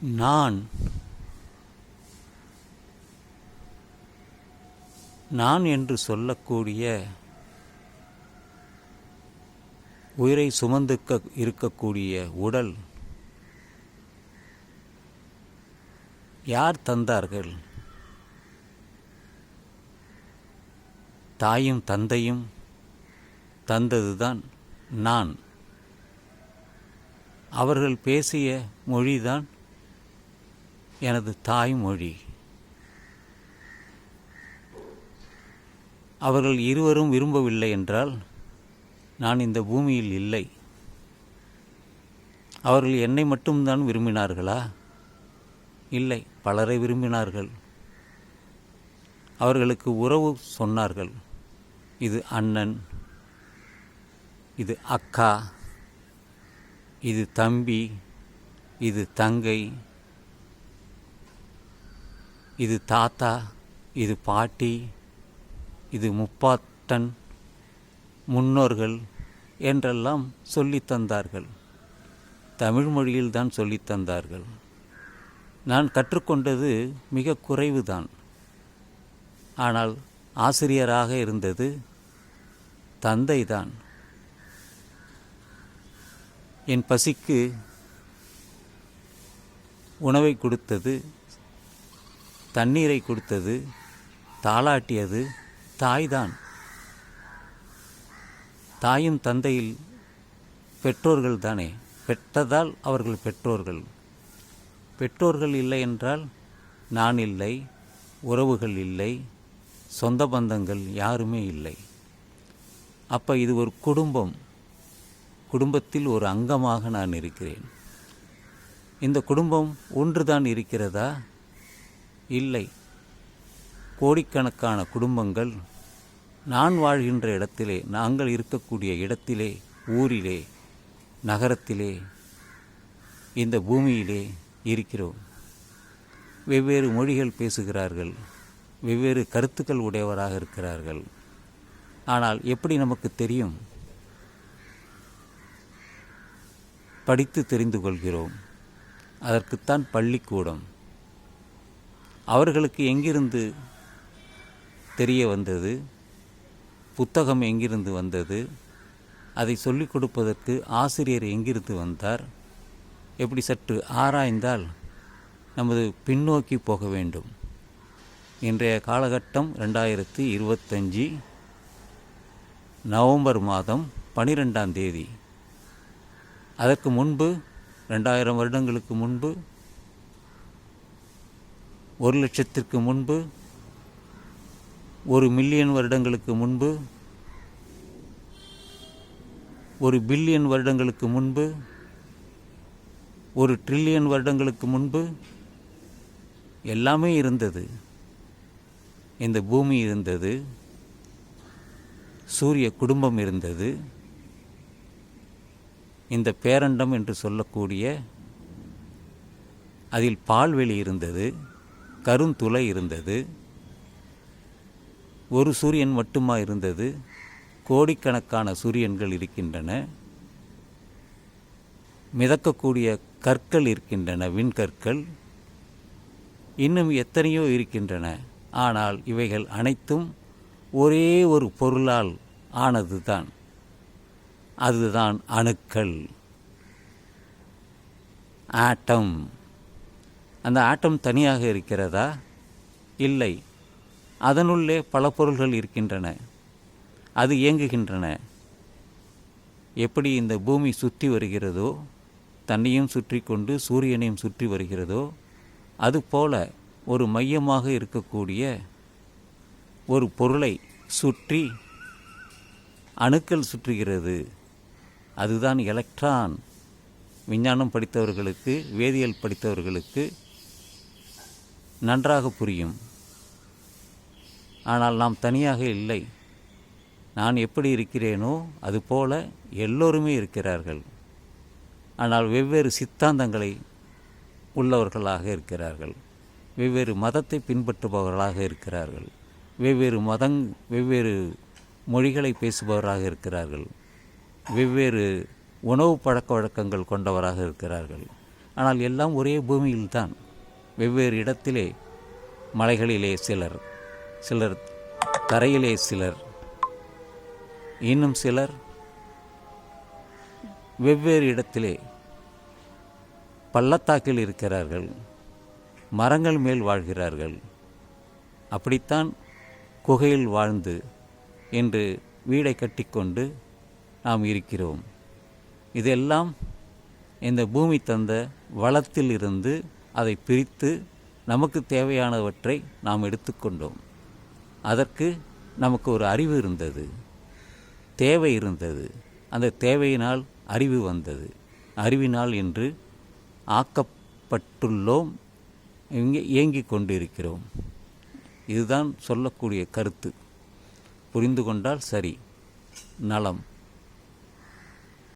நான். நான் என்று சொல்லக்கூடிய உயிரை சுமந்துக்க இருக்கக்கூடிய உடல் யார் தந்தார்கள்? தாயும் தந்தையும் தந்ததுதான் நான். அவர்கள் பேசிய மொழிதான் எனது தாய்மொழி. அவர்கள் இருவரும் விரும்பவில்லை என்றால் நான் இந்த பூமியில் இல்லை. அவர்கள் என்னை மட்டும்தான் விரும்பினார்களா? இல்லை பலரை விரும்பினார்கள். அவர்களுக்கு உறவு சொன்னார்கள். இது அண்ணன் இது அக்கா இது தம்பி இது தங்கை இது தாத்தா இது பாட்டி இது முப்பாட்டன் முன்னோர்கள் என்றெல்லாம் சொல்லி தந்தார்கள். தமிழ் மொழியில்தான் சொல்லி தந்தார்கள். நான் கற்றுக்கொண்டது மிக குறைவுதான். ஆனால் ஆசிரியராக இருந்தது தந்தைதான். என் பசிக்கு உணவை கொடுத்தது தண்ணீரை கொடுத்தது தாளாட்டியது தாய்தான். தாயும் தந்தையில் பெற்றோர்கள் தானே. பெற்றதால் அவர்கள் பெற்றோர்கள். பெற்றோர்கள் இல்லை என்றால் நான் இல்லை உறவுகள் இல்லை சொந்த பந்தங்கள் யாருமே இல்லை. அப்போ இது ஒரு குடும்பம். குடும்பத்தில் ஒரு அங்கமாக நான் இருக்கிறேன். இந்த குடும்பம் ஒன்றுதான் இருக்கிறதா? இல்லை. கோடிக்கணக்கான குடும்பங்கள் நான் வாழ்கின்ற இடத்திலே நாங்கள் இருக்கக்கூடிய இடத்திலே ஊரிலே நகரத்திலே இந்த பூமியிலே இருக்கிறோம். வெவ்வேறு மொழிகள் பேசுகிறார்கள் வெவ்வேறு கருத்துக்கள் உடையவராக இருக்கிறார்கள். ஆனால் எப்படி நமக்கு தெரியும்? படித்து தெரிந்து கொள்கிறோம். அதற்குத்தான் பள்ளிக்கூடம். அவர்களுக்கு எங்கிருந்து தெரிய வந்தது? புத்தகம் எங்கிருந்து வந்தது? அதை சொல்லிக் கொடுப்பதற்கு ஆசிரியர் எங்கிருந்து வந்தார்? எப்படி சற்று ஆராய்ந்தால் நமது பின்னோக்கி போக வேண்டும். இன்றைய காலகட்டம் ரெண்டாயிரத்தி இருபத்தஞ்சி நவம்பர் மாதம் பனிரெண்டாம் தேதி. அதற்கு முன்பு ரெண்டாயிரம் வருடங்களுக்கு முன்பு ஒரு லட்சத்திற்கு முன்பு ஒரு மில்லியன் வருடங்களுக்கு முன்பு ஒரு பில்லியன் வருடங்களுக்கு முன்பு ஒரு ட்ரில்லியன் வருடங்களுக்கு முன்பு எல்லாமே இருந்தது. இந்த பூமி இருந்தது. சூரிய குடும்பம் இருந்தது. இந்த பேரண்டம் என்று சொல்லக்கூடிய அதில் பால்வெளி இருந்தது. கருந்துளை இருந்தது. ஒரு சூரியன் மட்டுமா இருந்தது. கோடிக்கணக்கான சூரியன்கள் இருக்கின்றன. மிதக்கக்கூடிய கற்கள் இருக்கின்றன விண்கற்கள். இன்னும் எத்தனையோ இருக்கின்றன. ஆனால் இவைகள் அனைத்தும் ஒரே ஒரு பொருளால் ஆனதுதான். அதுதான் அணுக்கள். ஆட்டம். அந்த ஆட்டம் தனியாக இருக்கிறதா? இல்லை. அதனுள்ளே பல பொருள்கள் இருக்கின்றன. அது இயங்குகின்றன. எப்படி இந்த பூமி சுற்றி வருகிறதோ தன்னையும் சுற்றி கொண்டு சூரியனையும் சுற்றி வருகிறதோ அதுபோல ஒரு மையமாக இருக்கக்கூடிய ஒரு பொருளை சுற்றி அணுக்கள் சுற்றுகிறது. அதுதான் எலக்ட்ரான். விஞ்ஞானம் படித்தவர்களுக்கு வேதியியல் படித்தவர்களுக்கு நன்றாக புரியும். ஆனால் நாம் தனியாக இல்லை. நான் எப்படி இருக்கிறேனோ அதுபோல எல்லோருமே இருக்கிறார்கள். ஆனால் வெவ்வேறு சித்தாந்தங்களை உள்ளவர்களாக இருக்கிறார்கள். வெவ்வேறு மதத்தை பின்பற்றுபவர்களாக இருக்கிறார்கள். வெவ்வேறு மதங் வெவ்வேறு மொழிகளை பேசுபவராக இருக்கிறார்கள். வெவ்வேறு உணவு பழக்க வழக்கங்கள் கொண்டவராக இருக்கிறார்கள். ஆனால் எல்லாம் ஒரே பூமியில்தான். வெவ்வேறு இடத்திலே மலைகளிலே சிலர் சிலர் தரையிலே சிலர் இன்னும் சிலர் வெவ்வேறு இடத்திலே பள்ளத்தாக்கில் இருக்கிறார்கள் மரங்கள் மேல் வாழ்கிறார்கள். அப்படித்தான் குகையில் வாழ்ந்து என்று வீடை கட்டிக்கொண்டு நாம் இருக்கிறோம். இதெல்லாம் இந்த பூமி தந்த வளத்தில் இருந்து அதை பிரித்து நமக்கு தேவையானவற்றை நாம் எடுத்துக்கொண்டோம். அதற்கு நமக்கு ஒரு அறிவு இருந்தது. தேவை இருந்தது. அந்த தேவையினால் அறிவு வந்தது. அறிவினால் என்று ஆக்கப்பட்டுள்ளோம். இங்கே இயங்கிக் கொண்டிருக்கிறோம். இதுதான் சொல்லக்கூடிய கருத்து. புரிந்து கொண்டால் சரி. நலம்.